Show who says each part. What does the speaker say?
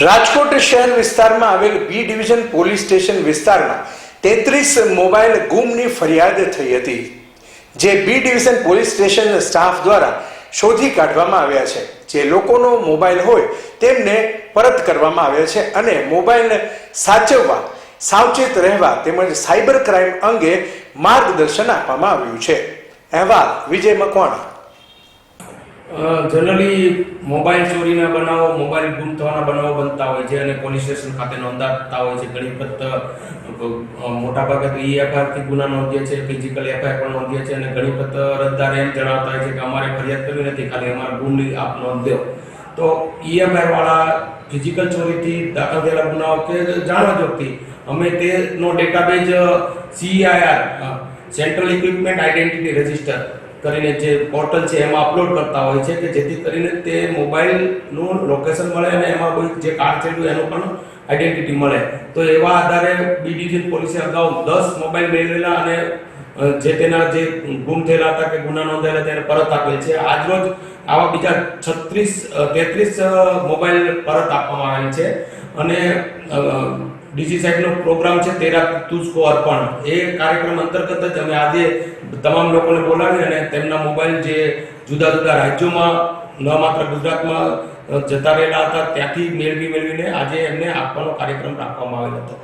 Speaker 1: રાજકોટ શહેર વિસ્તારમાં આવેલ બી ડિવિઝન પોલીસ સ્ટેશન વિસ્તારમાં તેત્રીસ મોબાઈલ ગુમની ફરિયાદ થઈ હતી, જે B division police station staff દ્વારા શોધી કાઢવામાં આવ્યા છે. જે લોકોનો મોબાઈલ હોય તેમને પરત કરવામાં આવ્યા છે અને મોબાઈલ સાચવવા, સાવચેત રહેવા તેમજ સાયબર ક્રાઇમ અંગે માર્ગદર્શન આપવામાં આવ્યું છે. અહેવાલ વિજય મકવાણા.
Speaker 2: જનરલી મોબાઈલ ચોરીના બનાવો, મોબાઈલ ગુમ થવાના બનાવો બનતા હોય છે અને પોલીસ સ્ટેશન ખાતે નોંધાતા હોય છે. ઘણી વખત મોટા મોટાભાગે તો ઈ એફઆઈઆરથી ગુના નોંધીએ છે ફિઝિકલ એફઆઈઆર પણ નોંધીએ છે અને ઘણી વખત અરજદાર એમ જણાવતા હોય છે કે અમારે ફરિયાદ કરવી નથી, ખાલી અમારે ગુમની આપ નોંધ દો તો ઈએમઆઈ વાળા ફિઝિકલ ચોરીથી દાખલ થયેલા ગુનાઓ કે જાણવા જોગથી, અમે તેનો database CIR central equipment identity register કરીને જે પોર્ટલ છે એમાં અપલોડ કરતા હોય છે કે જેથી કરીને તે મોબાઈલનું લોકેશન મળે અને એમાં કોઈ જે કાર થયેલું એનું પણ આઈડેન્ટિટી મળે. તો એવા આધારે બી પોલીસે અગાઉ દસ મોબાઈલ મેળવેલા અને જે તેના જે ગુમ થયેલા હતા કે ગુના નોંધાયેલા તેને પરત આપેલ છે. આજરોજ આવા બીજા છત્રીસ તેત્રીસ મોબાઈલ પરત આપવામાં આવેલ છે. અને ડીજી સાહેબનો પ્રોગ્રામ છે તેરા તુજકો અર્પણ એ કાર્યક્રમ અંતર્ગત જ અમે આજે તમામ લોકોને બોલાવી અને તેમના મોબાઈલ જે જુદા જુદા રાજ્યોમાં, ન માત્ર ગુજરાતમાં જતા રહેલા હતા, ત્યાંથી મેળવી મેળવીને આજે એમને આપવાનો કાર્યક્રમ રાખવામાં આવેલ હતો.